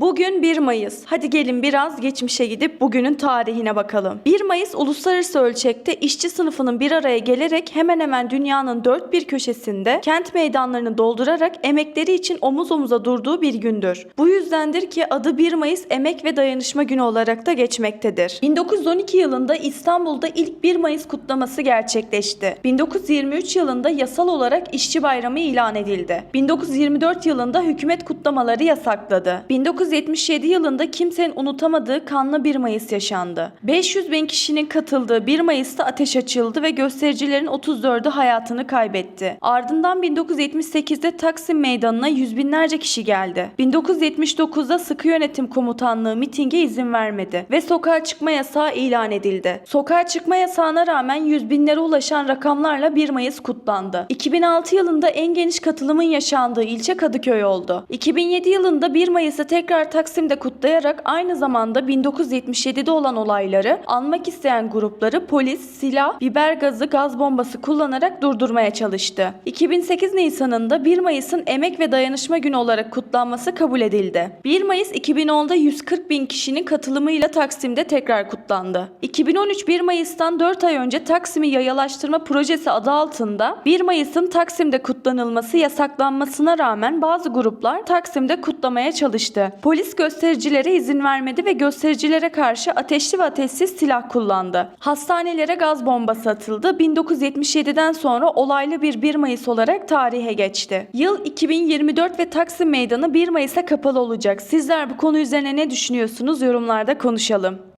Bugün 1 Mayıs. Hadi gelin biraz geçmişe gidip bugünün tarihine bakalım. 1 Mayıs uluslararası ölçekte işçi sınıfının bir araya gelerek hemen hemen dünyanın dört bir köşesinde kent meydanlarını doldurarak emekleri için omuz omuza durduğu bir gündür. Bu yüzdendir ki adı 1 Mayıs Emek ve Dayanışma Günü olarak da geçmektedir. 1912 yılında İstanbul'da ilk 1 Mayıs kutlaması gerçekleşti. 1923 yılında yasal olarak İşçi Bayramı ilan edildi. 1924 yılında hükümet kutlamaları yasakladı. 1977 yılında kimsenin unutamadığı kanlı 1 Mayıs yaşandı. 500 bin kişinin katıldığı 1 Mayıs'ta ateş açıldı ve göstericilerin 34'ü hayatını kaybetti. Ardından 1978'de Taksim Meydanı'na yüz binlerce kişi geldi. 1979'da sıkı yönetim komutanlığı mitinge izin vermedi ve sokağa çıkma yasağı ilan edildi. Sokağa çıkma yasağına rağmen yüz binlere ulaşan rakamlarla 1 Mayıs kutlandı. 2006 yılında en geniş katılımın yaşandığı ilçe Kadıköy oldu. 2007 yılında 1 Mayıs'ı tekrar Taksim'de kutlayarak aynı zamanda 1977'de olan olayları anmak isteyen grupları polis, silah, biber gazı, gaz bombası kullanarak durdurmaya çalıştı. 2008 Nisan'ında 1 Mayıs'ın Emek ve Dayanışma Günü olarak kutlanması kabul edildi. 1 Mayıs 2010'da 140 bin kişinin katılımıyla Taksim'de tekrar kutlandı. 2013 1 Mayıs'tan 4 ay önce Taksim'i yayalaştırma projesi adı altında 1 Mayıs'ın Taksim'de kutlanılması yasaklanmasına rağmen bazı gruplar Taksim'de kutlamaya çalıştı. Polis göstericilere izin vermedi ve göstericilere karşı ateşli ve ateşsiz silah kullandı. Hastanelere gaz bombası atıldı. 1977'den sonra olaylı bir 1 Mayıs olarak tarihe geçti. Yıl 2024 ve Taksim Meydanı 1 Mayıs'a kapalı olacak. Sizler bu konu üzerine ne düşünüyorsunuz? Yorumlarda konuşalım.